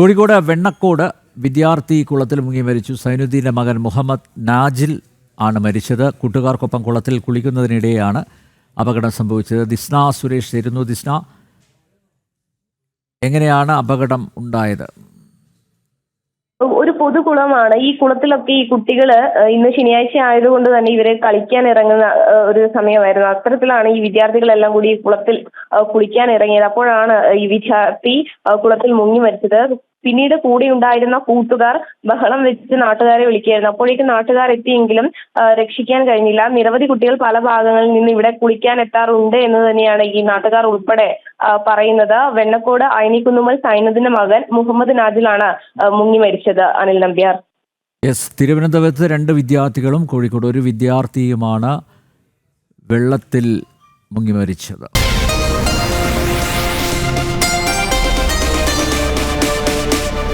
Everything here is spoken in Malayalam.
കോഴിക്കോട് വെണ്ണക്കോട് വിദ്യാർത്ഥി കുളത്തിൽ മുങ്ങി മരിച്ചു. സൈനുദ്ദീന്റെ മകൻ മുഹമ്മദ് നാജിൽ ആണ് മരിച്ചത്. കൂട്ടുകാർക്കൊപ്പം കുളത്തിൽ കുളിക്കുന്നതിനിടെയാണ് അപകടം സംഭവിച്ചത്. ദിസ്ന സുരേഷ് തരുന്നു ദിസ്ന എങ്ങനെയാണ് അപകടം ഉണ്ടായത്? പൊതുകുളമാണ്. ഈ കുളത്തിലൊക്കെ ഈ കുട്ടികൾ ഇന്ന് ശനിയാഴ്ച ആയതുകൊണ്ട് തന്നെ ഇവരെ കളിക്കാൻ ഇറങ്ങുന്ന ഒരു സമയമായിരുന്നു. അത്തരത്തിലാണ് ഈ വിദ്യാർത്ഥികളെല്ലാം കൂടി ഈ കുളത്തിൽ കുളിക്കാൻ ഇറങ്ങിയത്. അപ്പോഴാണ് ഈ വിദ്യാർത്ഥി കുളത്തിൽ മുങ്ങി മരിച്ചത്. പിന്നീട് കൂടെ ഉണ്ടായിരുന്ന കൂട്ടുകാർ ബഹളം വെച്ച് നാട്ടുകാരെ വിളിക്കുകയായിരുന്നു. അപ്പോഴേക്കും നാട്ടുകാർ എത്തിയെങ്കിലും രക്ഷിക്കാൻ കഴിഞ്ഞില്ല. നിരവധി കുട്ടികൾ പല ഭാഗങ്ങളിൽ നിന്ന് ഇവിടെ കുളിക്കാൻ എത്താറുണ്ട് എന്ന് തന്നെയാണ് ഈ നാട്ടുകാർ ഉൾപ്പെടെ പറയുന്നത്. വെണ്ണക്കോട് അയനിക്കുന്നുമ്മൽ സൈനദിന്റെ മകൻ മുഹമ്മദ് നാജിലാണ് ഏഹ് മുങ്ങി മരിച്ചത്. അനിൽ നമ്പ്യാർ. യെസ് തിരുവനന്തപുരത്ത് രണ്ട് വിദ്യാർത്ഥികളും കോഴിക്കോട് ഒരു വിദ്യാർത്ഥിയുമാണ് വെള്ളത്തിൽ മുങ്ങി മരിച്ചത്.